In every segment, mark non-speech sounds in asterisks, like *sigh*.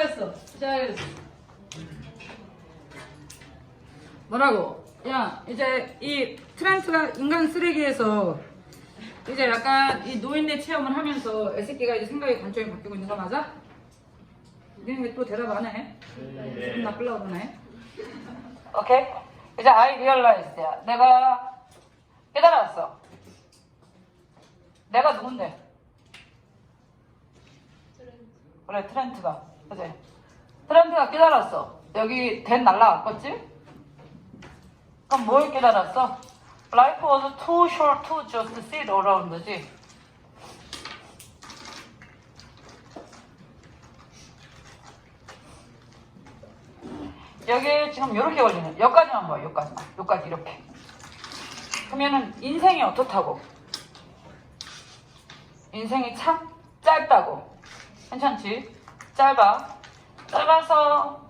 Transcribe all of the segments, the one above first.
시작했어. 시작했어. 뭐라고? 야, 이제 이 트렌트가 인간 쓰레기에서 이제 약간 이 노인네 체험을 하면서 애새끼가 이제 생각의 관점이 바뀌고 있는 거 맞아? 니네 왜또 대답 안 해? 기분 나쁘려고 그러네. 오케이? 이제 I realized야. 내가 깨달았어. 내가 누군데? 그래 트렌트가 그지? 트렌트가 깨달았어 여기 댄 날라갔겠지? 그럼 뭘 깨달았어? Life was too short to just sit around 거지 여기 지금 이렇게 걸리는 여기까지만 봐 여기까지만 여기까지 이렇게 그러면은 인생이 어떻다고? 인생이 참 짧다고 괜찮지? 짧아. 짧아서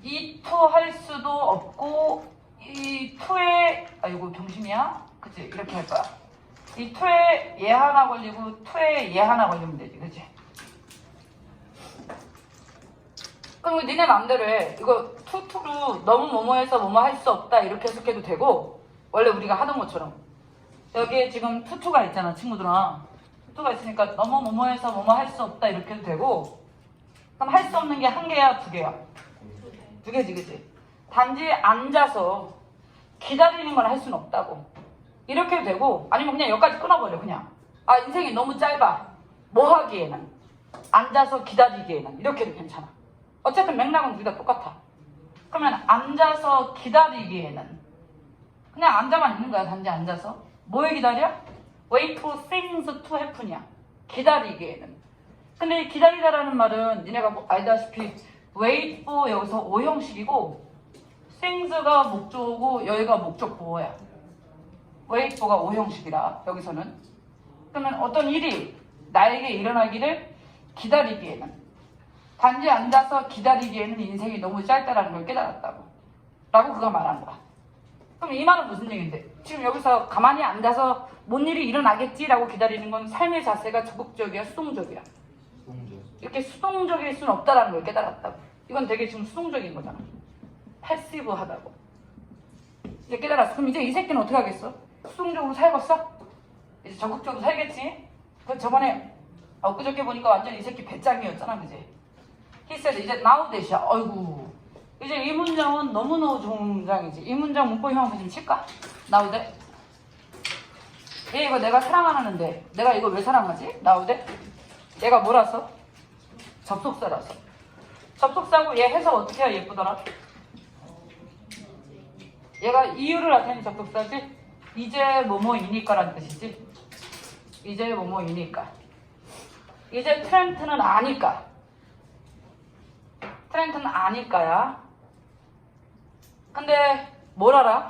이투할 수도 없고 이 투에 아이고 경심이야? 그치? 이렇게 할 거야. 이 투에 얘 하나 걸리고 투에 얘 하나 걸리면 되지, 그치? 그럼 이거 니네 맘대로 해. 이거 투투로 너무 뭐뭐해서 뭐뭐 할 수 없다 이렇게 해석해도 되고 원래 우리가 하던 것처럼 여기에 지금 투투가 있잖아 친구들아 투투가 있으니까 너무 뭐뭐해서 뭐뭐 할 수 없다 이렇게 해도 되고 그럼 할 수 없는 게 한 개야 두 개야? 두 개지 그치 단지 앉아서 기다리는 걸 할 수는 없다고. 이렇게 되고 아니면 그냥 여기까지 끊어버려 그냥. 아 인생이 너무 짧아. 뭐 하기에는? 앉아서 기다리기에는? 이렇게 해도 괜찮아. 어쨌든 맥락은 둘 다 똑같아. 그러면 앉아서 기다리기에는? 그냥 앉아만 있는 거야 단지 앉아서? 뭐에 기다려? wait for things to happen이야. 기다리기에는 근데 이 기다리다라는 말은 니네가 뭐 알다시피 wait for 여기서 오형식이고 things가 목적어고 여기가 목적 보어야. wait for가 오형식이라 여기서는. 그러면 어떤 일이 나에게 일어나기를 기다리기에는 단지 앉아서 기다리기에는 인생이 너무 짧다라는 걸 깨달았다고. 라고 그가 말한 거야. 그럼 이 말은 무슨 얘기인데? 지금 여기서 가만히 앉아서 뭔 일이 일어나겠지라고 기다리는 건 삶의 자세가 적극적이야 수동적이야 이렇게 수동적일 수는 없다라는 걸 깨달았다고. 이건 되게 지금 수동적인 거잖아. 패시브하다고. 이제 깨달았어. 그럼 이제 이 새끼는 어떻게 하겠어? 수동적으로 살겠어? 이제 적극적으로 살겠지? 그 저번에 엊그저께 보니까 완전 이 새끼 배짱이었잖아, 그지? Said, 이제 대시야. 어이구. 이제 이 문장은 너무너무 좋은 문장이지. 이 문장 문법 형한테 좀 칠까? 나오대? 얘 이거 내가 사랑하는데 내가 이거 왜 사랑하지? 나오대? 얘가 뭐라서? 접속사라서. 접속사고 얘 해석 어떻게 해야 예쁘더라? 얘가 이유를 나타내는 접속사지? 이제 뭐뭐이니까라는 뜻이지? 이제 뭐뭐이니까. 이제 트렌트는 아니까. 트렌트는 아니까야. 근데 뭘 알아?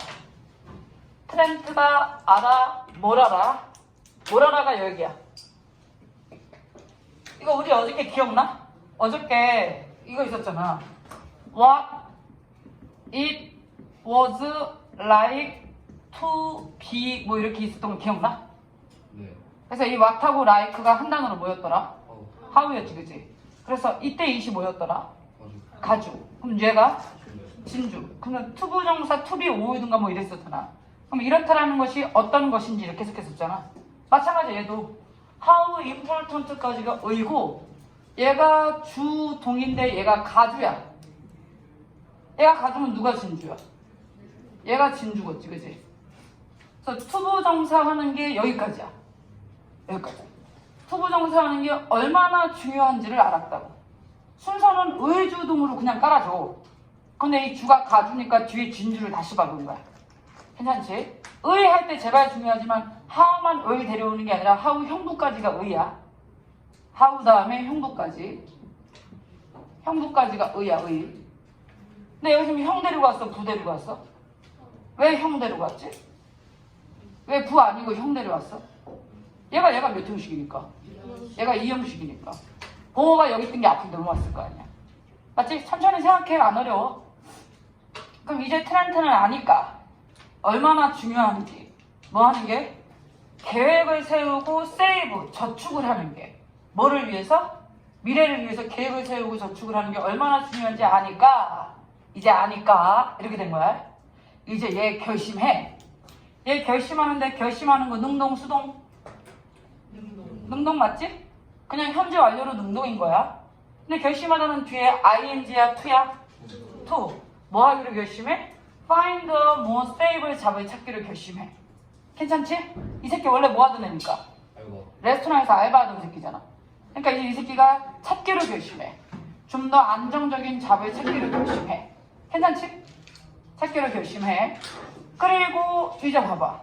트렌트가 알아? 뭘 알아? 뭘 알아가 여기야. 이거 우리 어저께 기억나? 어저께 이거 있었잖아. What it was like to be 뭐 이렇게 있었던 거 기억나? 네. 그래서 이 what하고 like가 한 단어로 뭐였더라? 어, how였지 그지? 그래서 이때 이시 뭐였더라? 아주 가주. 그럼 얘가 좋네. 진주. 그러면 투부 정사 투비 오이든가 뭐 이랬었잖아. 그럼 이렇다라는 것이 어떤 것인지 이렇게 해석했었잖아. 마찬가지 얘도 how important까지가 의고 얘가 주동인데 얘가 가주야. 얘가 가주면 누가 진주야? 얘가 진주겠지, 그지? 그래서 투부정사 하는 게 여기까지야. 여기까지. 투부정사 하는 게 얼마나 중요한지를 알았다고. 순서는 의주동으로 그냥 깔아줘. 근데 이 주가 가주니까 뒤에 진주를 다시 박은 거야. 괜찮지? 의 할 때 제발 중요하지만 하우만 의 데려오는 게 아니라 하우 형부까지가 의야. 하우 다음에 형부까지. 형부까지가 의야, 의. 근데 여기 지금 형 데리고 왔어, 부 데리고 왔어? 왜 형 데리고 왔지? 왜 부 아니고 형 데려왔어? 얘가 얘가 몇 형식이니까? 얘가 이 형식이니까. 보호가 여기 있던 게 앞으로 넘어왔을 거 아니야. 맞지? 천천히 생각해. 안 어려워. 그럼 이제 트렌트는 아니까 얼마나 중요한지 뭐 하는 게 계획을 세우고 세이브 저축을 하는 게 뭐를 위해서 미래를 위해서 계획을 세우고 저축을 하는 게 얼마나 중요한지 아니까 이제 아니까 이렇게 된 거야. 이제 얘 결심해. 얘 결심하는데 결심하는 거 능동 수동 능동 맞지? 그냥 현재 완료로 능동인 거야. 근데 결심하다는 뒤에 ing야 to야? to. 뭐 하기로 결심해? find a more stable 잡을 찾기로 결심해. 괜찮지? 이 새끼 원래 뭐 하던 애니까? 레스토랑에서 알바하던 새끼잖아. 그러니까 이 새끼가 찾기로 결심해. 좀 더 안정적인 잡을 찾기로 결심해. 괜찮지? 찾기로 결심해. 그리고 이제 봐봐.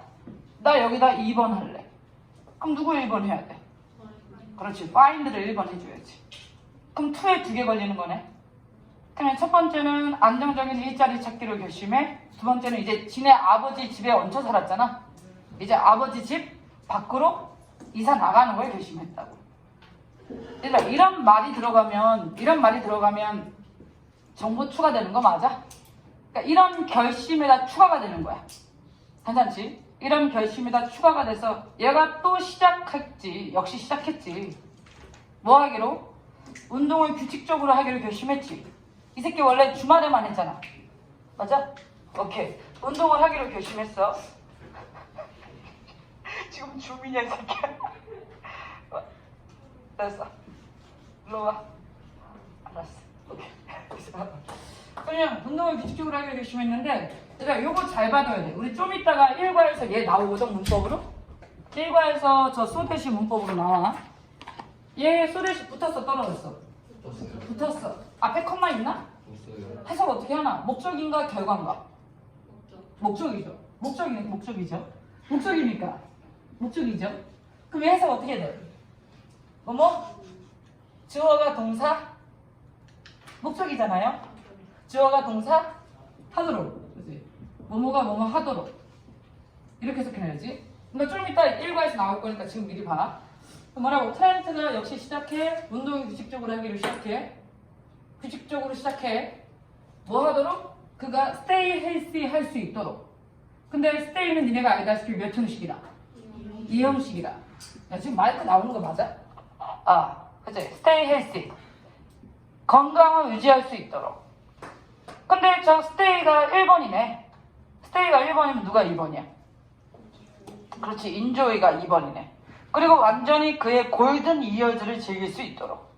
나 여기다 2번 할래. 그럼 누구 1번 해야 돼? 그렇지. find를 1번 해줘야지. 그럼 2에 두 개 걸리는 거네. 그냥 첫 번째는 안정적인 일자리 찾기로 결심해. 두 번째는 이제 지네 아버지 집에 얹혀 살았잖아. 이제 아버지 집 밖으로 이사 나가는 걸 결심했다고. 얘들아, 이런 말이 들어가면, 이런 말이 들어가면 정보 추가되는 거 맞아? 그러니까 이런 결심에다 추가가 되는 거야. 괜찮지? 이런 결심에다 추가가 돼서 얘가 또 시작했지. 역시 시작했지. 뭐 하기로? 운동을 규칙적으로 하기로 결심했지. 이 새끼 원래 주말에만 했잖아. 맞아? 오케이. 운동을 하기로 결심했어. *laughs* 지금 주민이야, 이 새끼야. 어, 됐어. 일로 와. 알았어. 오케이. 그냥 운동을 규칙적으로 하기로 결심했는데, 얘들아, 요거 잘 받아야 돼. 우리 좀 이따가 1과에서 얘 나오거든, 문법으로? 1과에서 저 소대시 문법으로 나와. 얘 소대시 붙었어, 떨어졌어? 붙었어. 앞에 컴마 있나? 없어요 해석 어떻게 하나? 목적인가 결과인가? 목적 이죠. 목적이 목적이죠. 목적이니까 목적이죠. 그럼 얘 해석 어떻게 돼? 뭐뭐? 주어가 동사 목적이잖아요. 주어가 동사 하도록. 그지? 뭐뭐가 뭐뭐 하도록. 이렇게 해석해야지. 그러니까 좀 이따 일과에서 나올 거니까 지금 미리 봐. 뭐라고? 트렌트가 역시 시작해. 운동을 규칙적으로 하기로 시작해. 규칙적으로 시작해. 뭐 하도록? 그가 stay healthy 할수 있도록. 근데 stay는 니네가 알다시피 몇 형식이다? 이 형식이다. 야, 지금 마이크 나오는 거 맞아? 아, 그치. stay healthy. 건강을 유지할 수 있도록. 근데 저 stay가 1번이네. stay가 1번이면 누가 2번이야? 그렇지. enjoy가 2번이네. 그리고 완전히 그의 골든 이어즈를 즐길 수 있도록.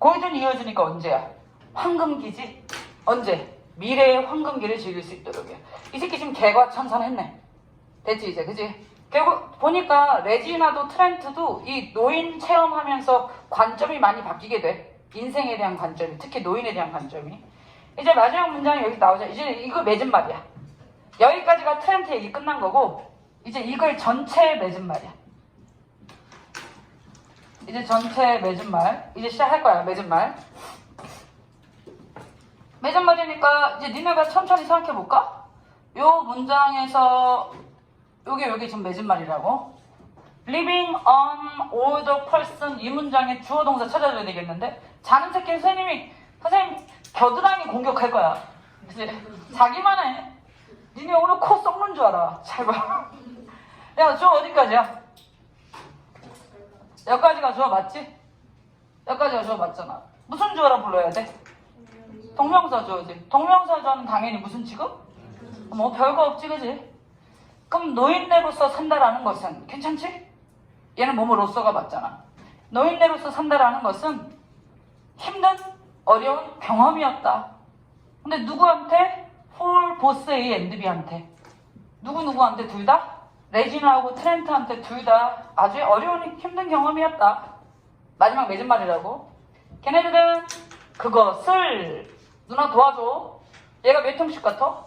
골든 이어즈니까 언제야? 황금기지? 언제? 미래의 황금기를 즐길 수 있도록이야. 이 새끼 지금 개과 천선했네. 됐지 이제 그지? 결국 보니까 레지나도 트렌트도 이 노인 체험하면서 관점이 많이 바뀌게 돼. 인생에 대한 관점이 특히 노인에 대한 관점이. 이제 마지막 문장이 여기 나오자. 이제 이거 맺은 말이야. 여기까지가 트렌트 얘기 끝난 거고 이제 이걸 전체 맺은 말이야. 이제 전체 맺은 말 이제 시작할 거야 맺은 말. 맺은 말이니까 이제 니네가 천천히 생각해 볼까? 요 문장에서 요게 여기 지금 맺은 말이라고. Living on older person 이 문장에 주어 동사 찾아줘야 되겠는데 자는 새끼 선생님이 선생님 겨드랑이 공격할 거야. 그치? 자기만 해. 니네 오늘 코 썩는 줄 알아. 잘 봐. 야, 주어 어디까지야? 여기까지가 주어 맞지? 여기까지가 주어 맞잖아. 무슨 주어라 불러야 돼? 동명사 주어지. 동명사 주어는 당연히 무슨 취급? 뭐 별거 없지 그지? 그럼 노인네로서 산다라는 것은 괜찮지? 얘는 뭐뭐로서가 맞잖아. 노인네로서 산다라는 것은 힘든 어려운 경험이었다. 근데 누구한테? 폴 보스 A 앤드 B한테. 누구 누구한테 둘 다? 레지나하고 트렌트한테 둘 다 아주 어려운 힘든 경험이었다. 마지막 맺은 말이라고. 걔네들은 그것을 누나 도와줘. 얘가 몇 형식 같아?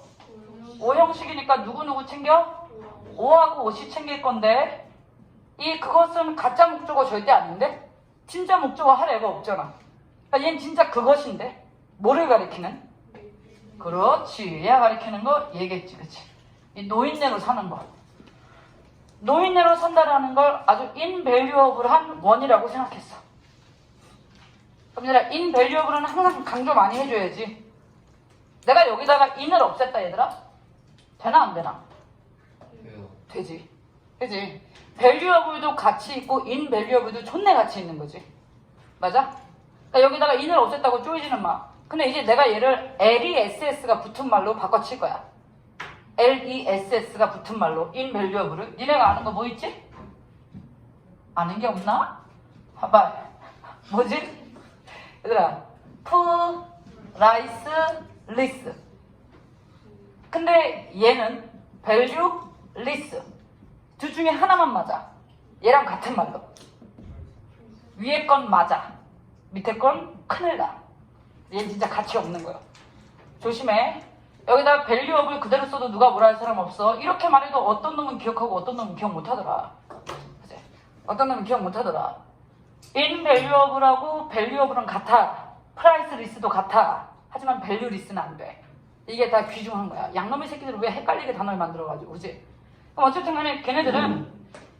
5 형식이니까 누구누구 챙겨? 5하고 5씩 챙길 건데 이 그것은 가짜 목적어 절대 아닌데 진짜 목적어 할 애가 없잖아. 그러니까 얘는 진짜 그것인데 뭐를 가리키는? 그렇지. 얘가 가리키는 거 얘겠지, 그치? 이 노인네로 사는 거. 노인네로 산다라는 걸 아주 인밸류어블한 원이라고 생각했어. 그럼 얘들아, 인밸류어블은 항상 강조 많이 해줘야지. 내가 여기다가 인을 없앴다, 얘들아? 되나, 안 되나? 왜요? 되지. 그지? 밸류어블도 가치 있고 인밸류어블도 존내 가치 있는 거지. 맞아? 그러니까 여기다가 인을 없앴다고 쪼이지는 마. 근데 이제 내가 얘를 LESS가 붙은 말로 바꿔칠 거야. LESS가 붙은 말로 valuable을 니네가 아는 거 뭐 있지? 아는 게 없나? 봐봐. *laughs* 뭐지? 얘들아, 푸, 라이스, 리스. 근데 얘는 value, 리스. 둘 중에 하나만 맞아. 얘랑 같은 말로. 위에 건 맞아. 밑에 건 큰일 나. 얘는 진짜 가치 없는 거야. 조심해. 여기다 밸류업을 그대로 써도 누가 뭐라 할 사람 없어. 이렇게 말해도 어떤 놈은 기억하고 어떤 놈은 기억 못 하더라. 그치? 어떤 놈은 기억 못 하더라. in valuable하고 valuable은 같아. price list도 같아. 하지만 value list는 안 돼. 이게 다 귀중한 거야. 양놈의 새끼들은 왜 헷갈리게 단어를 만들어가지고, 그지? 그럼 어쨌든 간에 걔네들은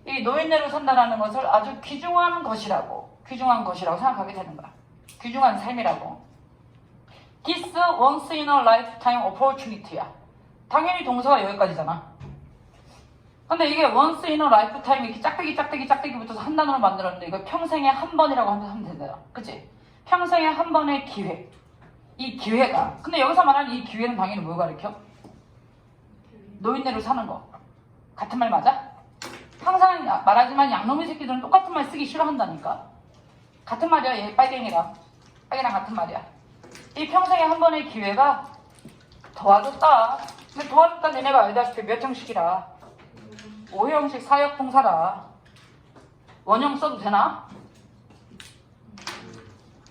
이 노인네로 산다라는 것을 아주 귀중한 것이라고, 귀중한 것이라고 생각하게 되는 거야. 귀중한 삶이라고. This once in a lifetime opportunity야. 당연히 동사가 여기까지잖아. 근데 이게 once in a lifetime 이렇게 짝대기 짝대기 짝대기 붙어서 한 단어로 만들었는데 이거 평생에 한 번이라고 하면 하면 된다. 그치? 평생에 한 번의 기회. 이 기회가. 근데 여기서 말하는 이 기회는 당연히 뭘 가리켜? 노인네로 사는 거. 같은 말 맞아? 항상 야- 말하지만 양놈의 새끼들은 똑같은 말 쓰기 싫어한다니까. 같은 말이야, 얘 빨갱이랑. 빨갱이랑 같은 말이야. 이 평생에 한 번의 기회가 도와줬다. 근데 도와줬다 니네가 알다시피 몇 형식이라. 5형식 사역동사라. 원형 써도 되나?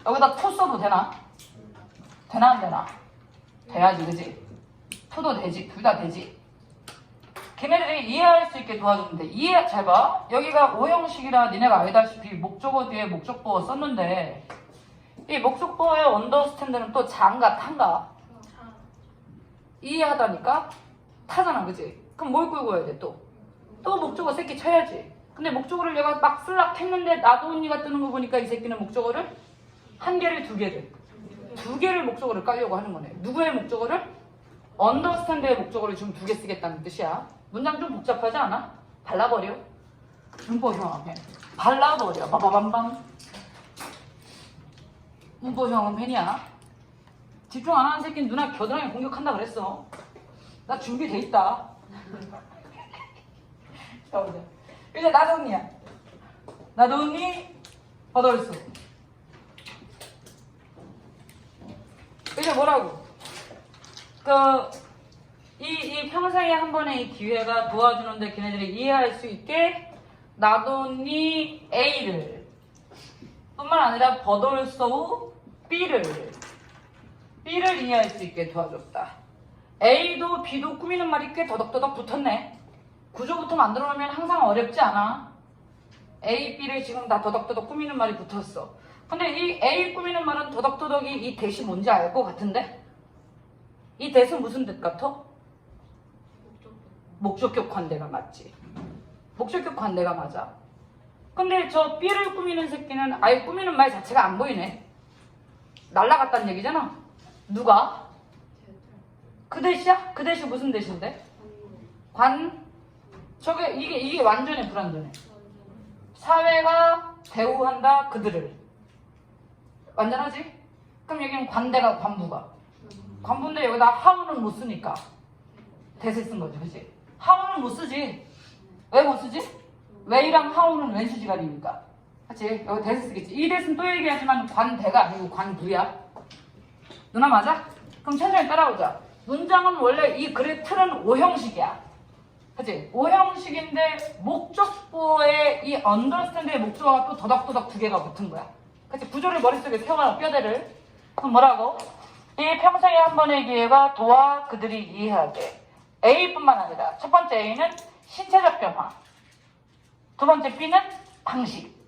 여기다 투 써도 되나? 되나 안 되나? 돼야지, 그지? 투도 되지, 둘 다 되지. 걔네들이 이해할 수 있게 도와주는데 이해 잘 봐. 여기가 5형식이라 니네가 알다시피 목적어 뒤에 목적보어 썼는데 이 목적보어의 언더스탠드는 또 장가 탄가 이해하다니까 타잖아 그지? 그럼 뭘 끌고 와야 돼 또? 또 목적어 새끼 쳐야지 근데 목적어를 내가 막 슬락 했는데 나도 언니가 뜨는 거 보니까 이 새끼는 목적어를 한 개를 두 개를 두 개를 목적어를 깔려고 하는 거네. 누구의 목적어를? 언더스탠드의 목적어를 지금 두 개 쓰겠다는 뜻이야. 문장 좀 복잡하지 않아? 발라버려. 문법 형합해 발라버려. 바바밤밤. 문법 형은 팬이야. 집중 안 하는 새끼는 누나 겨드랑이 공격한다 그랬어. 나 준비돼 있다. *laughs* 자 보자. 이제 나도 언니야. 나도 언니. 버덜 뭐라고 그 이, 이 평생에 한 번의 이 기회가 도와주는데 걔네들이 이해할 수 있게 나돈이 A를 뿐만 아니라 버돌서우 B를 B를 이해할 수 있게 도와줬다. A도 B도 꾸미는 말이 꽤 더덕더덕 붙었네. 구조부터 만들어 놓으면 항상 어렵지 않아. A, B를 지금 다 더덕더덕 꾸미는 말이 붙었어. 근데 이 A 꾸미는 말은 더덕더덕이 이 대시 뭔지 알 것 같은데? 이 대은 무슨 뜻 같아? 목적격 관대가 맞지. 목적격 관대가 맞아. 근데 저 B를 꾸미는 새끼는 아예 꾸미는 말 자체가 안 보이네. 날라갔다는 얘기잖아. 누가? 그 대시야? 그 대시 무슨 대시인데? 관? 저게 이게 이게 완전히 불완전해. 사회가 대우한다 그들을. 완전하지? 그럼 여기는 관대가 관부가. 관부인데 여기다 하우는 못 쓰니까 대세 쓴 거지, 그치? 하우는 못 쓰지. 왜 못 쓰지? 왜이랑 하우는 왼수지간이니까. 그치? 여기 대세 쓰겠지. 이 대세는 또 얘기하지만 관대가 아니고 관부야. 누나 맞아? 그럼 천천히 따라오자. 문장은 원래 이 글의 틀은 5형식이야. 그치? 5형식인데 목적보의 이 understand의 목적어가 또 더덕더덕 두 개가 붙은 거야. 그치? 구조를 머릿속에 세워놔, 뼈대를. 그럼 뭐라고? 이 평생에 한 번의 기회가 도와 그들이 이해하게. A뿐만 아니라 첫 번째 A는 신체적 변화. 두 번째 B는 방식.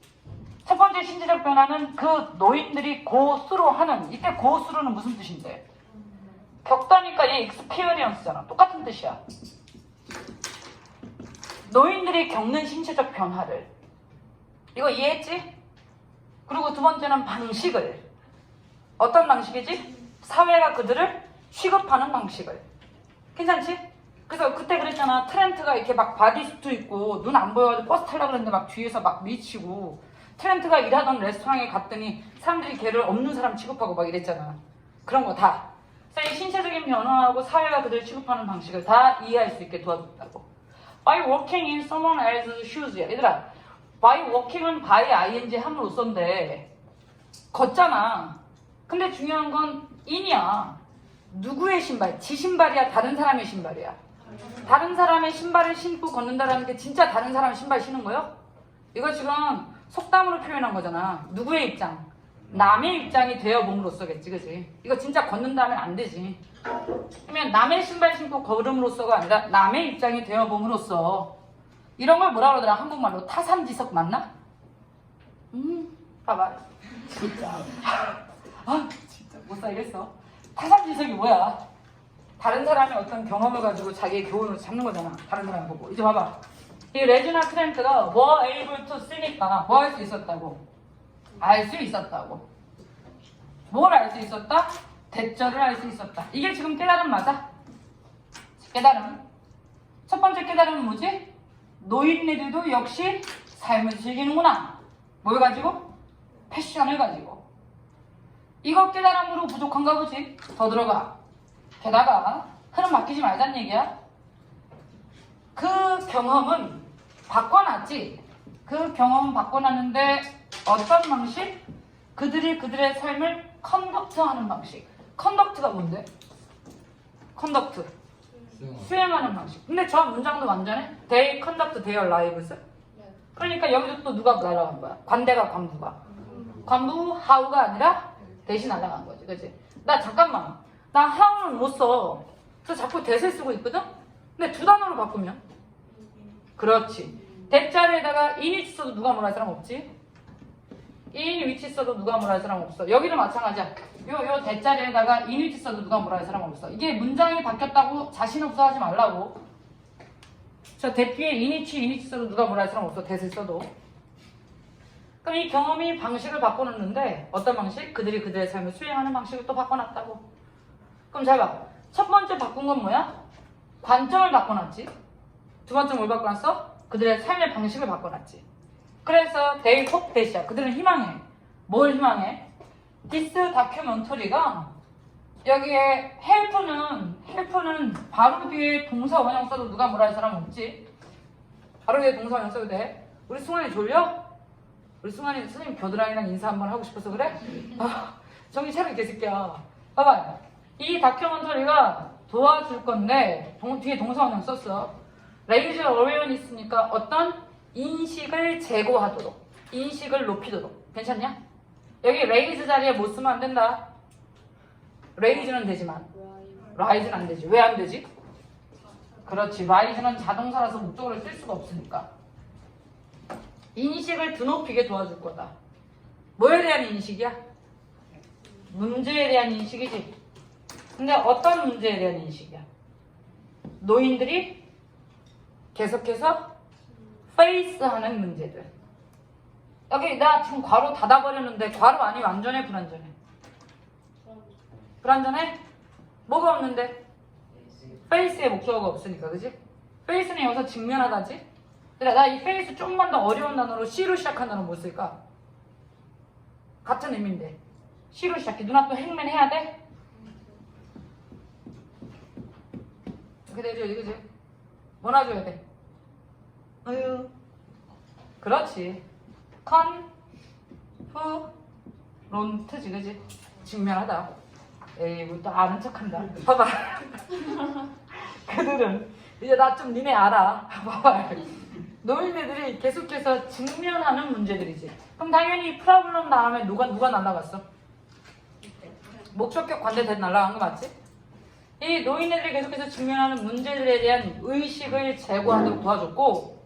첫 번째 신체적 변화는 그 노인들이 고수로 하는 이때 고수로는 무슨 뜻인데? 겪다니까 얘 experience잖아. 똑같은 뜻이야. 노인들이 겪는 신체적 변화를 이거 이해했지? 두 번째는 방식을 어떤 방식이지? 사회가 그들을 취급하는 방식을 괜찮지? 그래서 그때 그랬잖아 트렌트가 이렇게 막 바디수트 입고 눈 안 보여가지고 버스 타려고 그랬는데 막 뒤에서 막 미치고 트렌트가 일하던 레스토랑에 갔더니 사람들이 걔를 없는 사람 취급하고 막 이랬잖아. 그런 거 다. 신체적인 변화하고 사회가 그들을 취급하는 방식을 다 이해할 수 있게 도와줬다고. By walking in someone else's shoes. 얘들아, by walking은 by ing 함으로써인데 걷잖아. 근데 중요한 건 in이야. 누구의 신발? 지 신발이야? 다른 사람의 신발이야? 다른 사람의 신발을 신고 걷는다라는 게 진짜 다른 사람 신발 신은 거요? 이거 지금 속담으로 표현한 거잖아. 누구의 입장? 남의 입장이 되어봄으로써겠지, 그지? 이거 진짜 걷는다면 안 되지. 그러면 남의 신발 신고 걸음으로써가 아니라 남의 입장이 되어봄으로써 이런 걸 뭐라 그러더라 한국말로 타산지석 맞나? 음 봐봐 진짜 *laughs* 아 진짜 못 살겠어 타산지석이 뭐야 다른 사람의 어떤 경험을 가지고 자기의 교훈을 잡는 거잖아 다른 사람 보고 이제 봐봐 이 레지나 트렌트가 were able to 쓰니까 뭐 할 수 있었다고 알 수 있었다고 뭘 알 수 있었다? 대절을 알수 있었다. 이게 지금 깨달음 맞아? 깨달음. 첫 번째 깨달음은 뭐지? 노인네들도 역시 삶을 즐기는구나. 뭘 가지고? 패션을 가지고. 이거 깨달음으로 부족한가 보지? 더 들어가. 게다가 흐름 맡기지 말자는 얘기야. 그 경험은 바꿔놨지. 그 경험은 바꿔놨는데 어떤 방식? 그들이 그들의 삶을 컨덕트하는 방식. 컨덕트가 뭔데? 컨덕트. 수행하는 방식. 근데 저 문장도 완전해. They conduct their lives. 그러니까 여기서 또 누가 날아간 거야? 관대가 관부가. 관부 how가 아니라 대신 날아간 거지. 그치? 나 잠깐만. 나 how는 못 써. 저 자꾸 대세 쓰고 있거든? 근데 두 단어로 바꾸면? 그렇지. 대자리에다가 in 위치 써도 누가 뭐라 할 사람 없지? in 위치 써도 누가 뭐라 할 사람 없어. 여기도 마찬가지야. 요, 요 대자리에다가 위치 써도 누가 뭐라 할 사람 없어. 이게 문장이 바뀌었다고 자신 없어 하지 말라고. 저 대피에 in 위치 써도 누가 뭐라 할 사람 없어. 대세 써도. 그럼 이 경험이 방식을 바꿔놨는데 어떤 방식? 그들이 그들의 삶을 수행하는 방식을 또 바꿔놨다고. 그럼 잘 봐. 첫 번째 바꾼 건 뭐야? 관점을 바꿔놨지. 두 번째 뭘 바꿔놨어? 그들의 삶의 방식을 바꿔놨지. 그래서 they hope that이야. 그들은 희망해. 뭘 희망해? This 다큐멘터리가 여기에 help는 help는 바로 뒤에 동사 원형 써도 누가 뭐라 할 사람 없지? 바로 뒤에 동사 원형 써도 돼. 우리 승환이 졸려? 우리 승환이 선생님 겨드랑이랑 인사 한번 하고 싶어서 그래? 아, 정신 차려 개새끼야. 봐봐. 이 다큐멘터리가 도와줄 건데 동, 뒤에 동사 원형 썼어. 레이저 어웨어니스니까 어떤 인식을 제고하도록 인식을 높이도록 괜찮냐? 여기 레이즈 자리에 못 쓰면 안 된다. 레이즈는 되지만 라이즈는 안 되지. 왜 안 되지? 그렇지. 라이즈는 자동사라서 목적으로 쓸 수가 없으니까. 인식을 드높이게 도와줄 거다. 뭐에 대한 인식이야? 문제에 대한 인식이지. 근데 어떤 문제에 대한 인식이야? 노인들이 계속해서 페이스하는 문제들. 여기 나 지금 괄호 닫아버렸는데 괄호 아니 완전해 불완전해? 불완전해? 뭐가 없는데? 페이스에 목적어가 없으니까 그지? 페이스는 여기서 직면하다지? 그래 나 이 페이스 조금만 더 어려운 단어로 C로 시작한 단어 뭐 쓸까? 같은 의미인데 C로 시작해 누나 또 행맨 해야 돼? 이렇게 되죠 이거지? 뭐 놔줘야 돼? 아유 그렇지 컨, 후, 론트지 그지? 직면하다. 에이 뭐또 아는 척한다. 봐봐. *laughs* 그들은. 이제 나 좀 니네 알아. 봐봐. 노인네들이 계속해서 직면하는 문제들이지. 그럼 당연히 프라블럼 다음에 누가 누가 날라갔어? 목적격 관대대 날라간 거 맞지? 이 노인네들이 계속해서 직면하는 문제들에 대한 의식을 제고하도록 도와줬고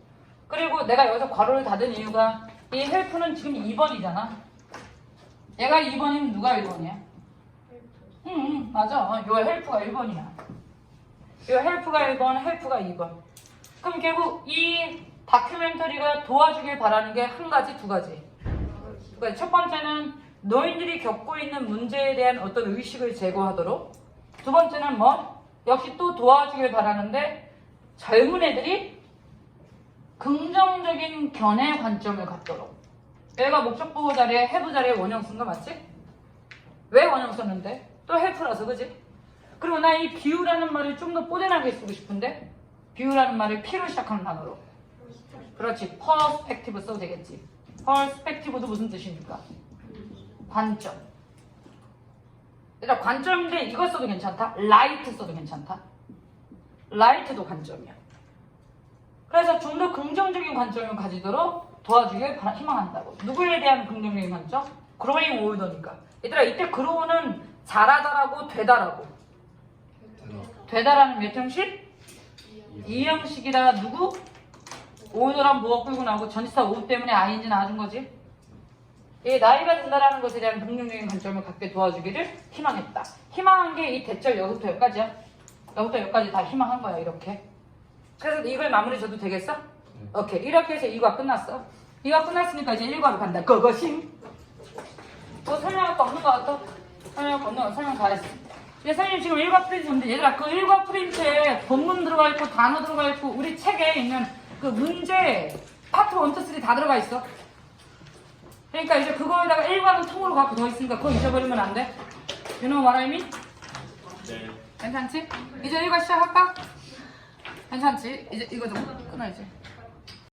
그리고 내가 여기서 괄호를 닫은 이유가 이 헬프는 지금 2번이잖아. 얘가 2번이면 누가 1번이야? 응, 응 맞아. 요 헬프가 1번이야. 요 헬프가 1번 헬프가 2번. 그럼 결국 이 다큐멘터리가 도와주길 바라는 게 한 가지 두 가지. 두 가지. 첫 번째는 노인들이 겪고 있는 문제에 대한 어떤 의식을 제고하도록. 두 번째는 뭐? 역시 또 도와주길 바라는데 젊은 애들이 긍정적인 견해 관점을 갖도록. 얘가 목적보호 자리에 해부 자리에 원형 쓴 거 맞지? 왜 원형 썼는데? 또 헬프라서 그지? 그리고 나 이 비유라는 말을 좀 더 뽀대나게 쓰고 싶은데? 비유라는 말을 P로 시작하는 단어로. 그렇지. 퍼스펙티브 써도 되겠지. 퍼스펙티브도 무슨 뜻입니까? 관점. 일단 관점인데 이거 써도 괜찮다. 라이트 써도 괜찮다. 라이트도 관점이야 그래서 좀 더 긍정적인 관점을 가지도록 도와주길 바라- 희망한다고 누구에 대한 긍정적인 관점? 그로잉 올더니까 얘들아 이때 그로우는 잘하다라고 되다라고. 되다라는 몇 형식? 이 형식이라 누구? 오늘한 무엇 끌고 나오고 전치사 오후 때문에 아인지 나와준 거지. 이 나이가 든다라는 것에 대한 긍정적인 관점을 갖게 도와주기를 희망했다. 희망한 게 이 대절 여기부터 여기까지야. 여기부터 여기까지 다 희망한 거야 이렇게. 그래서 이걸 마무리 줘도 되겠어? 오케이 이렇게 해서 2과 끝났어. 2과 끝났으니까 이제 1과로 간다. 그것이 뭐 설명할 거 없는 거 같아? 설명할 거 없는 거 설명 다 했어. 예, 선생님 지금 일과 프린트인데 얘들아 그 일과 프린트에 본문 들어가 있고 단어 들어가 있고 우리 책에 있는 그 문제 파트 1, 2, 3다 들어가 있어. 그러니까 이제 그거에다가 일과는 통으로 갖고 더 있으니까 그거 잊어버리면 안 돼. You know what I mean? 네. 괜찮지? 이제 일과 시작할까? 괜찮지? 이제 이거 좀 끊어야지.